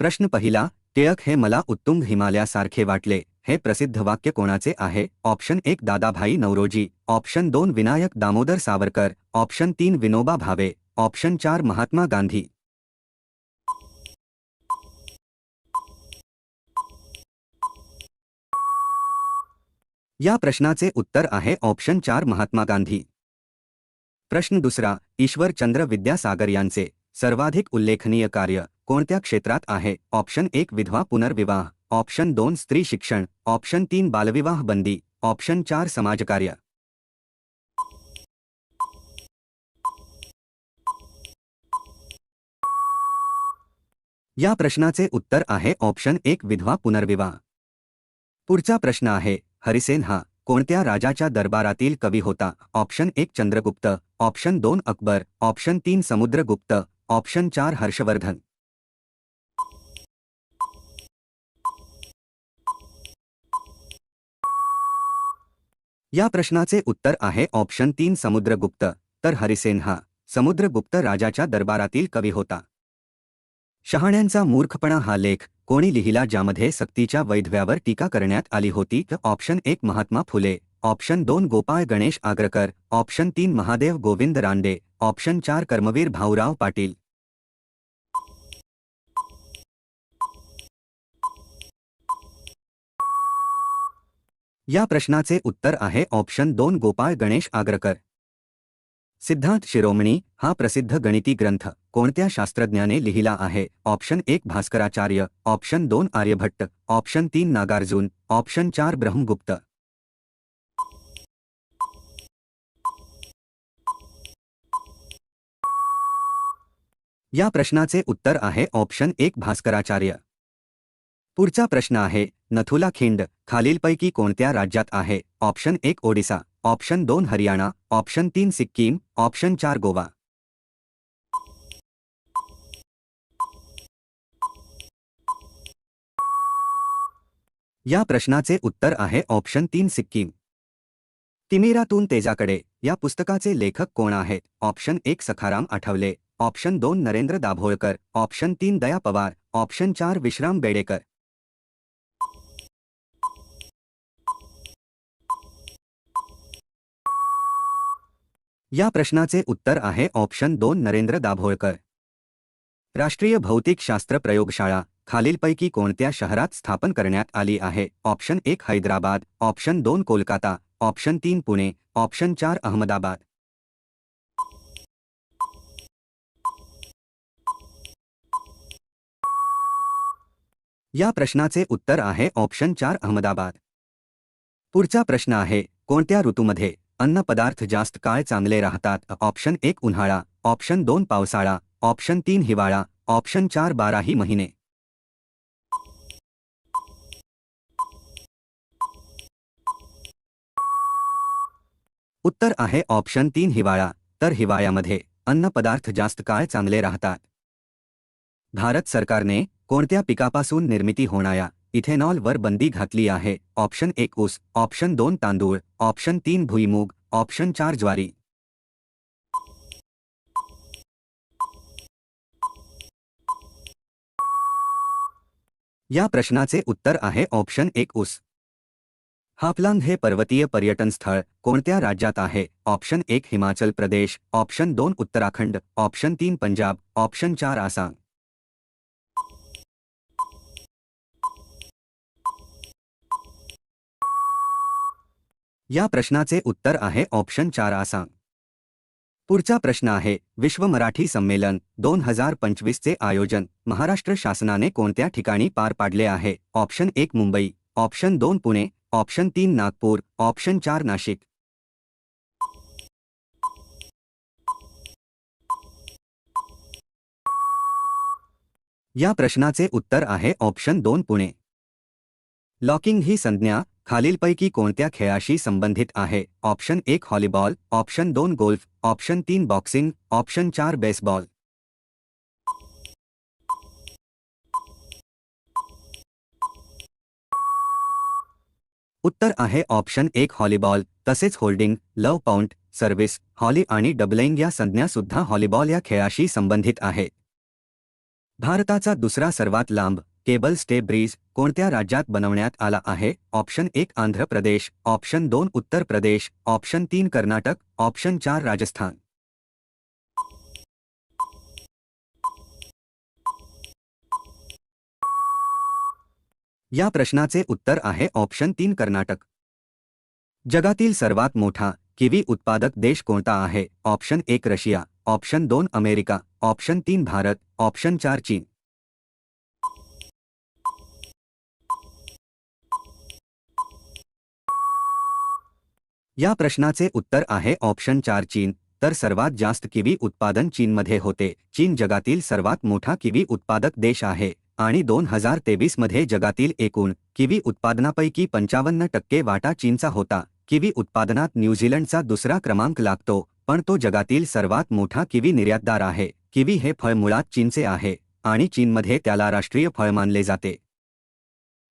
प्रश्न पहिला, टिळक हे मला उत्तुंग हिमालयासारखे वाटले. हे प्रसिद्ध वाक्य कोणाचे आहे? ऑप्शन एक, दादाभाई नवरोजी. ऑप्शन दोन, विनायक दामोदर सावरकर. ऑप्शन तीन, विनोबा भावे. ऑप्शन चार, महात्मा गांधी. या प्रश्नाचे उत्तर आहे ऑप्शन चार, महात्मा गांधी. प्रश्न दुसरा ईश्वरचंद्र विद्यासागर यांचे. सर्वाधिक उल्लेखनीय कार्य. कोणत्या क्षेत्रात आहे? ऑप्शन एक, विधवा पुनर्विवाह. ऑप्शन दोन, स्त्री शिक्षण. ऑप्शन तीन, बालविवाह बंदी. ऑप्शन चार, समाजकार्य. या प्रश्नाचे उत्तर आहे, ऑप्शन एक, विधवा पुनर्विवाह. पुढचा प्रश्न आहे, हरिसेन हा, कोणत्या राजाच्या दरबारातील कवी होता? ऑप्शन एक, चंद्रगुप्त. ऑप्शन दोन, अकबर. ऑप्शन तीन, समुद्रगुप्त. ऑप्शन चार, हर्षवर्धन. या प्रश्नाचे उत्तर आहे ऑप्शन तीन समुद्रगुप्त तर हरिसेन हा समुद्रगुप्त राजाच्या दरबारातील कवी होता. शहाण्यांचा मूर्खपणा हा लेख कोणी लिहिला ज्यामध्ये सक्तीच्या वैधव्यावर टीका करण्यात आली होती ऑप्शन एक महात्मा फुले ऑप्शन दोन गोपाळ गणेश आग्रकर ऑप्शन तीन महादेव गोविंद रांडे ऑप्शन चार कर्मवीर भाऊराव पाटील. या प्रश्नाचे उत्तर आहे ऑप्शन दोन गोपाळ गणेश आग्रकर. सिद्धांत शिरोमणी हा प्रसिद्ध गणिती ग्रंथ. कोणत्या शास्त्रज्ञाने लिहिला आहे? ऑप्शन एक भास्कराचार्य, ऑप्शन दोन आर्यभट्ट, ऑप्शन तीन नागार्जुन, ऑप्शन चार ब्रह्मगुप्त. या प्रश्नाचे उत्तर आहे ऑप्शन एक भास्कराचार्य. पुढचा प्रश्न आहे नथुला खिंड खालीलपैकी कोणत्या राज्यात आहे? ऑप्शन एक ओडिसा ऑप्शन दोन हरियाणा ऑप्शन तीन सिक्कीम ऑप्शन चार गोवा. या प्रश्नाचे उत्तर आहे ऑप्शन तीन सिक्कीम. तिमिरातून तेजाकडे या पुस्तकाचे लेखक कोण आहेत? ऑप्शन एक सखाराम आठवले ऑप्शन दोन नरेंद्र दाभोळकर ऑप्शन तीन दया पवार ऑप्शन चार विश्राम बेडेकर. या प्रश्नाचे उत्तर आहे ऑप्शन दोन नरेंद्र दाभोळकर. राष्ट्रीय भौतिकशास्त्र प्रयोगशाळा, खालीलपैकी कोणत्या शहरात स्थापन करण्यात आली आहे? ऑप्शन एक हैदराबाद, ऑप्शन दोन कोलकाता, ऑप्शन तीन पुणे, ऑप्शन चार अहमदाबाद. या प्रश्नाचे उत्तर आहे ऑप्शन चार अहमदाबाद. पुढचा प्रश्न आहे, कोणत्या ऋतूमध्ये? अन्नपदार्थ जास्त काळ चांगले राहतात. ऑप्शन एक उन्हाळा, ऑप्शन दोन पावसाळा, ऑप्शन तीन हिवाळा, ऑप्शन चार बाराही महिने. उत्तर आहे ऑप्शन तीन हिवाळा, तर हिवाळ्यामध्ये अन्नपदार्थ जास्त काळ चांगले राहतात. भारत सरकारने कोणत्या पिकापासून निर्मिती होणाऱ्या इथेनॉलवर बंदी घातली आहे ऑप्शन एक ऊस, ऑप्शन दोन तांदूळ, ऑप्शन तीन भुईमूग, ऑप्शन चार ज्वारी। या प्रश्नाचे उत्तर आहे ऑप्शन एक ऊस. हाफलांग हे पर्वतीय पर्यटन स्थळ, कोणत्या राज्यात आहे? ऑप्शन एक हिमाचल प्रदेश, ऑप्शन दोन उत्तराखंड, ऑप्शन तीन पंजाब, ऑप्शन चार आसाम. या प्रश्नाचे उत्तर आहे ऑप्शन चार आसाम पुढचा प्रश्न आहे, विश्व मराठी संमेलन दोन हज़ार पंचवीसचे आयोजन महाराष्ट्र शासनाने कोणत्या ठिकाणी पार पाडले आहे? ऑप्शन एक मुंबई, ऑप्शन दोन पुणे, ऑप्शन तीन नागपूर, ऑप्शन चार नाशिक. या प्रश्नाचे उत्तर आहे ऑप्शन दोन पुणे. लॉकिंग ही संज्ञा खालीलपैकी कोणत्या खेळाशी संबंधित आहे? ऑप्शन एक हॉलीबॉल ऑप्शन दोन, गोल्फ. ऑप्शन तीन, बॉक्सिंग. ऑप्शन चार, बेसबॉल. उत्तर आहे, ऑप्शन एक हॉलीबॉल तसेच holding, love point service, volley आणि डबलिंग या संज्ञा सुद्धा हॉलीबॉल या खेळाशी संबंधित आहे. भारताचा दुसरा सर्वात लांब केबल स्टे ब्रिज कोणत्या राज्यात बनवण्यात आला आहे? ऑप्शन एक आंध्र प्रदेश, ऑप्शन दोन उत्तर प्रदेश, ऑप्शन तीन कर्नाटक, ऑप्शन चार राजस्थान. या प्रश्नाचे उत्तर आहे ऑप्शन तीन कर्नाटक. जगातील सर्वात मोठा किवी उत्पादक देश कोणता आहे? ऑप्शन एक रशिया, ऑप्शन दोन अमेरिका, ऑप्शन तीन भारत, ऑप्शन चार चीन. या प्रश्नाचे उत्तर आहे ऑप्शन चार चीन. तर सर्वात जास्त किवी उत्पादन चीनमध्ये होते. चीन जगातील सर्वात मोठा किवी उत्पादक देश आहे. आणि दोन हजार तेवीसमध्ये जगातील एकूण किवी उत्पादनापैकी पंचावन्न टक्के वाटा चीनचा होता. किवी उत्पादनात न्यूझीलंडचा दुसरा क्रमांक लागतो पण तो जगातील सर्वात मोठा किवी निर्यातदार आहे. किवी हे फळ मुळात चीनचे आहे आणि चीनमध्ये त्याला राष्ट्रीय फळ मानले जाते.